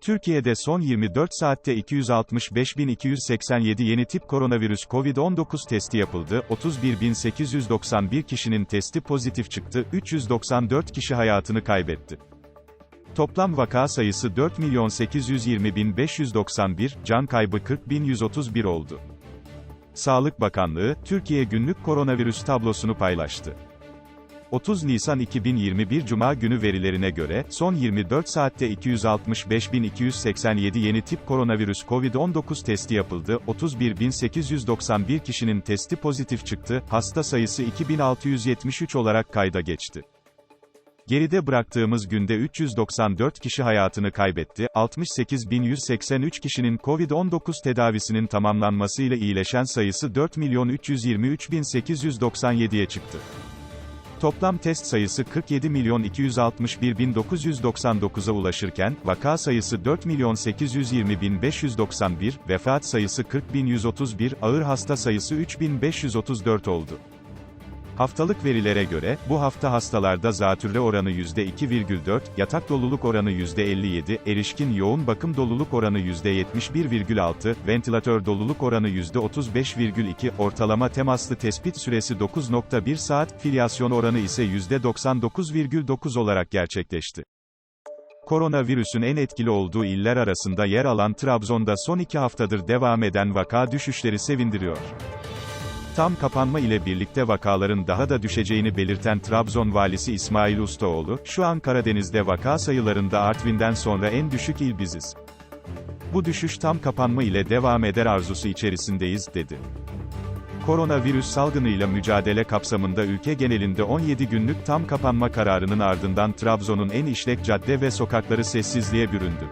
Türkiye'de son 24 saatte 265.287 yeni tip koronavirüs COVID-19 testi yapıldı, 31.891 kişinin testi pozitif çıktı, 394 kişi hayatını kaybetti. Toplam vaka sayısı 4.820.591, can kaybı 40.131 oldu. Sağlık Bakanlığı, Türkiye günlük koronavirüs tablosunu paylaştı. 30 Nisan 2021 Cuma günü verilerine göre, son 24 saatte 265.287 yeni tip koronavirüs COVID-19 testi yapıldı, 31.891 kişinin testi pozitif çıktı, hasta sayısı 2673 olarak kayda geçti. Geride bıraktığımız günde 394 kişi hayatını kaybetti, 68.183 kişinin COVID-19 tedavisinin tamamlanmasıyla iyileşen sayısı 4.323.897'ye çıktı. Toplam test sayısı 47.261.999'a ulaşırken, vaka sayısı 4.820.591, vefat sayısı 40.131, ağır hasta sayısı 3.534 oldu. Haftalık verilere göre, bu hafta hastalarda zatürre oranı %2,4, yatak doluluk oranı %57, erişkin yoğun bakım doluluk oranı %71,6, ventilatör doluluk oranı %35,2, ortalama temaslı tespit süresi 9.1 saat, filyasyon oranı ise %99,9 olarak gerçekleşti. Koronavirüsün en etkili olduğu iller arasında yer alan Trabzon'da son iki haftadır devam eden vaka düşüşleri sevindiriyor. Tam kapanma ile birlikte vakaların daha da düşeceğini belirten Trabzon valisi İsmail Ustaoğlu, şu an Karadeniz'de vaka sayılarında Artvin'den sonra en düşük il biziz. Bu düşüş tam kapanma ile devam eder arzusu içerisindeyiz, dedi. Koronavirüs salgınıyla mücadele kapsamında ülke genelinde 17 günlük tam kapanma kararının ardından Trabzon'un en işlek cadde ve sokakları sessizliğe büründü.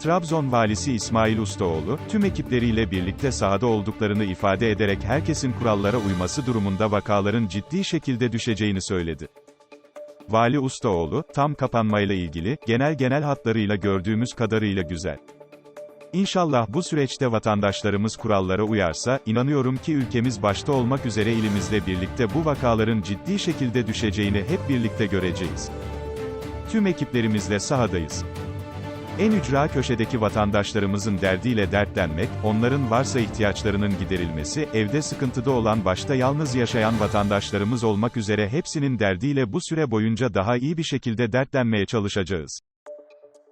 Trabzon valisi İsmail Ustaoğlu, tüm ekipleriyle birlikte sahada olduklarını ifade ederek herkesin kurallara uyması durumunda vakaların ciddi şekilde düşeceğini söyledi. Vali Ustaoğlu, tam kapanmayla ilgili, genel genel hatlarıyla gördüğümüz kadarıyla güzel. İnşallah bu süreçte vatandaşlarımız kurallara uyarsa, inanıyorum ki ülkemiz başta olmak üzere ilimizle birlikte bu vakaların ciddi şekilde düşeceğini hep birlikte göreceğiz. Tüm ekiplerimizle sahadayız. En ücra köşedeki vatandaşlarımızın derdiyle dertlenmek, onların varsa ihtiyaçlarının giderilmesi, evde sıkıntıda olan başta yalnız yaşayan vatandaşlarımız olmak üzere hepsinin derdiyle bu süre boyunca daha iyi bir şekilde dertlenmeye çalışacağız.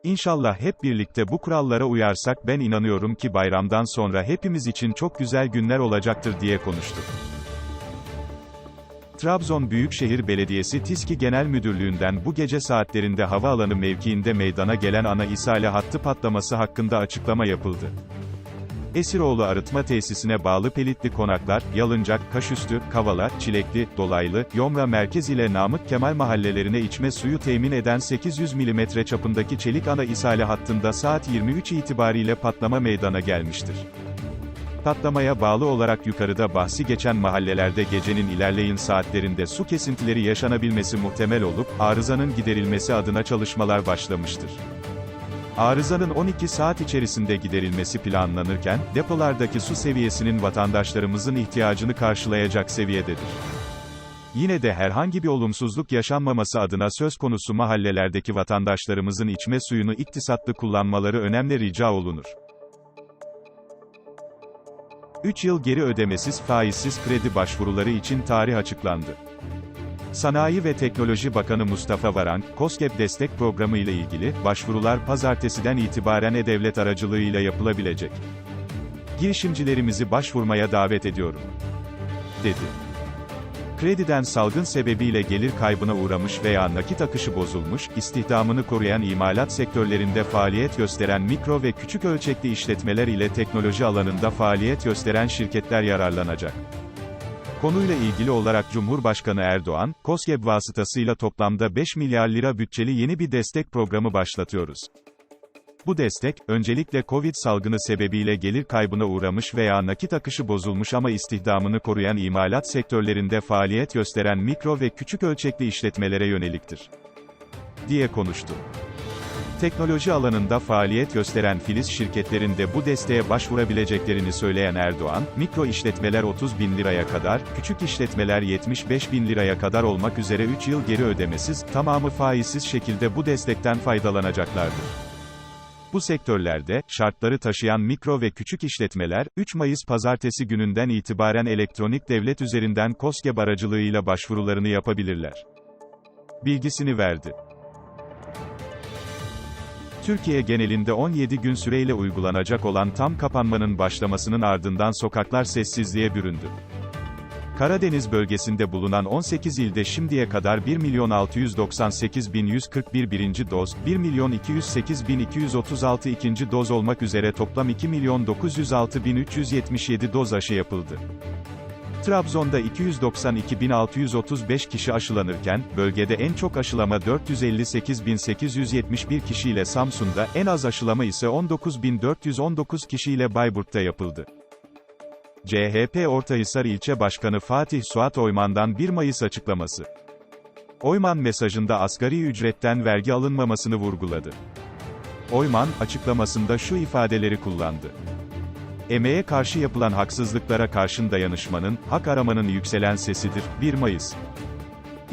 İnşallah hep birlikte bu kurallara uyarsak ben inanıyorum ki bayramdan sonra hepimiz için çok güzel günler olacaktır diye konuştu. Trabzon Büyükşehir Belediyesi TİSKİ Genel Müdürlüğü'nden bu gece saatlerinde havaalanı mevkiinde meydana gelen ana ishale hattı patlaması hakkında açıklama yapıldı. Esiroğlu Arıtma Tesisine bağlı Pelitli Konaklar, Yalıncak, Kaşüstü, Kavala, Çilekli, Dolaylı, Yomra Merkez ile Namık Kemal mahallelerine içme suyu temin eden 800 mm çapındaki çelik ana ishale hattında saat 23 itibariyle patlama meydana gelmiştir. Patlamaya bağlı olarak yukarıda bahsi geçen mahallelerde gecenin ilerleyin saatlerinde su kesintileri yaşanabilmesi muhtemel olup, arızanın giderilmesi adına çalışmalar başlamıştır. Arızanın 12 saat içerisinde giderilmesi planlanırken, depolardaki su seviyesinin vatandaşlarımızın ihtiyacını karşılayacak seviyededir. Yine de herhangi bir olumsuzluk yaşanmaması adına söz konusu mahallelerdeki vatandaşlarımızın içme suyunu iktisatlı kullanmaları önemli rica olunur. 3 yıl geri ödemesiz faizsiz kredi başvuruları için tarih açıklandı. Sanayi ve Teknoloji Bakanı Mustafa Varank, COSGAP destek programı ile ilgili, başvurular pazartesiden itibaren e-devlet aracılığıyla yapılabilecek. Girişimcilerimizi başvurmaya davet ediyorum. Dedi. Krediden salgın sebebiyle gelir kaybına uğramış veya nakit akışı bozulmuş, istihdamını koruyan imalat sektörlerinde faaliyet gösteren mikro ve küçük ölçekli işletmeler ile teknoloji alanında faaliyet gösteren şirketler yararlanacak. Konuyla ilgili olarak Cumhurbaşkanı Erdoğan, KOSGEB vasıtasıyla toplamda 5 milyar lira bütçeli yeni bir destek programı başlatıyoruz. Bu destek, öncelikle Covid salgını sebebiyle gelir kaybına uğramış veya nakit akışı bozulmuş ama istihdamını koruyan imalat sektörlerinde faaliyet gösteren mikro ve küçük ölçekli işletmelere yöneliktir. diye konuştu. Teknoloji alanında faaliyet gösteren Filiz şirketlerinde bu desteğe başvurabileceklerini söyleyen Erdoğan, mikro işletmeler 30 bin liraya kadar, küçük işletmeler 75 bin liraya kadar olmak üzere 3 yıl geri ödemesiz, tamamı faizsiz şekilde bu destekten faydalanacaklardır. Bu sektörlerde, şartları taşıyan mikro ve küçük işletmeler, 3 Mayıs pazartesi gününden itibaren elektronik devlet üzerinden KOSGEB aracılığıyla başvurularını yapabilirler. Bilgisini verdi. Türkiye genelinde 17 gün süreyle uygulanacak olan tam kapanmanın başlamasının ardından sokaklar sessizliğe büründü. Karadeniz bölgesinde bulunan 18 ilde şimdiye kadar 1.698.141 birinci doz, 1.208.236 ikinci doz olmak üzere toplam 2.906.377 doz aşı yapıldı. Trabzon'da 292.635 kişi aşılanırken, bölgede en çok aşılama 458.871 kişiyle Samsun'da, en az aşılama ise 19.419 kişiyle Bayburt'ta yapıldı. CHP Ortahisar İlçe Başkanı Fatih Suat Oyman'dan 1 Mayıs açıklaması. Oyman mesajında asgari ücretten vergi alınmamasını vurguladı. Oyman, açıklamasında şu ifadeleri kullandı. Emeğe karşı yapılan haksızlıklara karşın dayanışmanın, hak aramanın yükselen sesidir, 1 Mayıs.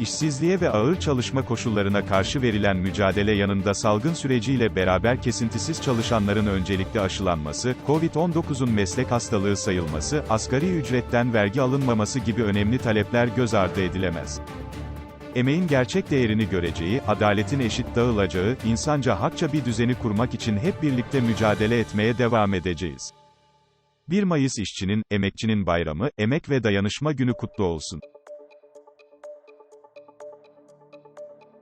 İşsizliğe ve ağır çalışma koşullarına karşı verilen mücadele yanında salgın süreciyle beraber kesintisiz çalışanların öncelikle aşılanması, COVID-19'un meslek hastalığı sayılması, asgari ücretten vergi alınmaması gibi önemli talepler göz ardı edilemez. Emeğin gerçek değerini göreceği, adaletin eşit dağılacağı, insanca hakça bir düzeni kurmak için hep birlikte mücadele etmeye devam edeceğiz. 1 Mayıs işçinin, emekçinin bayramı, emek ve dayanışma günü kutlu olsun.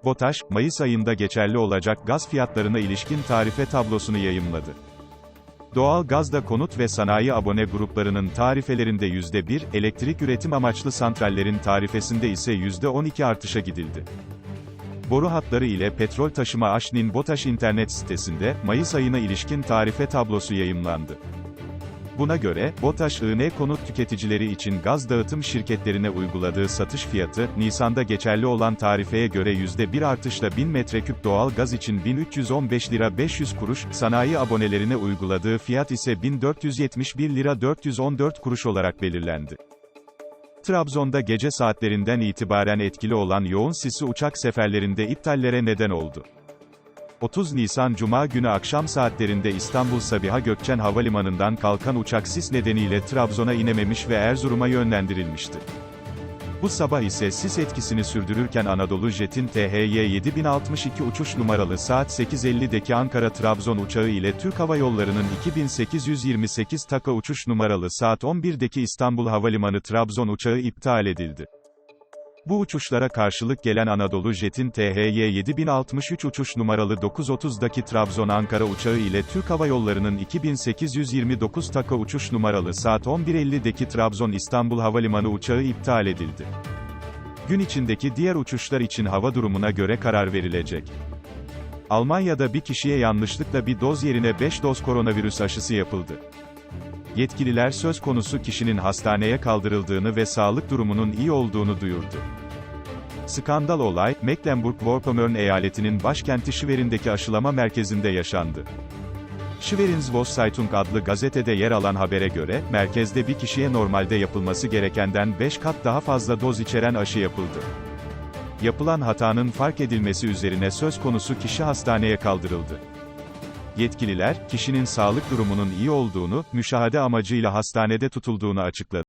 BOTAŞ, Mayıs ayında geçerli olacak gaz fiyatlarına ilişkin tarife tablosunu yayımladı. Doğal gazda konut ve sanayi abone gruplarının tarifelerinde %1, elektrik üretim amaçlı santrallerin tarifesinde ise %12 artışa gidildi. Boru hatları ile petrol taşıma Aşnin BOTAŞ internet sitesinde, Mayıs ayına ilişkin tarife tablosu yayımlandı. Buna göre, BOTAŞ IN konut tüketicileri için gaz dağıtım şirketlerine uyguladığı satış fiyatı, Nisan'da geçerli olan tarifeye göre %1 artışla 1000 metreküp doğal gaz için 1315 lira 500 kuruş, sanayi abonelerine uyguladığı fiyat ise 1471 lira 414 kuruş olarak belirlendi. Trabzon'da gece saatlerinden itibaren etkili olan yoğun sisi uçak seferlerinde iptallere neden oldu. 30 Nisan Cuma günü akşam saatlerinde İstanbul Sabiha Gökçen Havalimanı'ndan kalkan uçak sis nedeniyle Trabzon'a inememiş ve Erzurum'a yönlendirilmişti. Bu sabah ise sis etkisini sürdürürken Anadolu Jet'in THY 7062 uçuş numaralı saat 8.50'deki Ankara-Trabzon uçağı ile Türk Hava Yolları'nın 2828 taka uçuş numaralı saat 11'deki İstanbul Havalimanı Trabzon uçağı iptal edildi. Bu uçuşlara karşılık gelen Anadolu Jet'in THY 7063 uçuş numaralı 930'daki Trabzon-Ankara uçağı ile Türk Hava Yolları'nın 2829 taka uçuş numaralı saat 11.50'deki Trabzon-İstanbul Havalimanı uçağı iptal edildi. Gün içindeki diğer uçuşlar için hava durumuna göre karar verilecek. Almanya'da bir kişiye yanlışlıkla bir doz yerine 5 doz koronavirüs aşısı yapıldı. Yetkililer söz konusu kişinin hastaneye kaldırıldığını ve sağlık durumunun iyi olduğunu duyurdu. Skandal olay, Mecklenburg-Vorpommern eyaletinin başkenti Schwerin'deki aşılama merkezinde yaşandı. Schwerins Zeitung adlı gazetede yer alan habere göre, merkezde bir kişiye normalde yapılması gerekenden 5 kat daha fazla doz içeren aşı yapıldı. Yapılan hatanın fark edilmesi üzerine söz konusu kişi hastaneye kaldırıldı. Yetkililer, kişinin sağlık durumunun iyi olduğunu, müşahede amacıyla hastanede tutulduğunu açıkladı.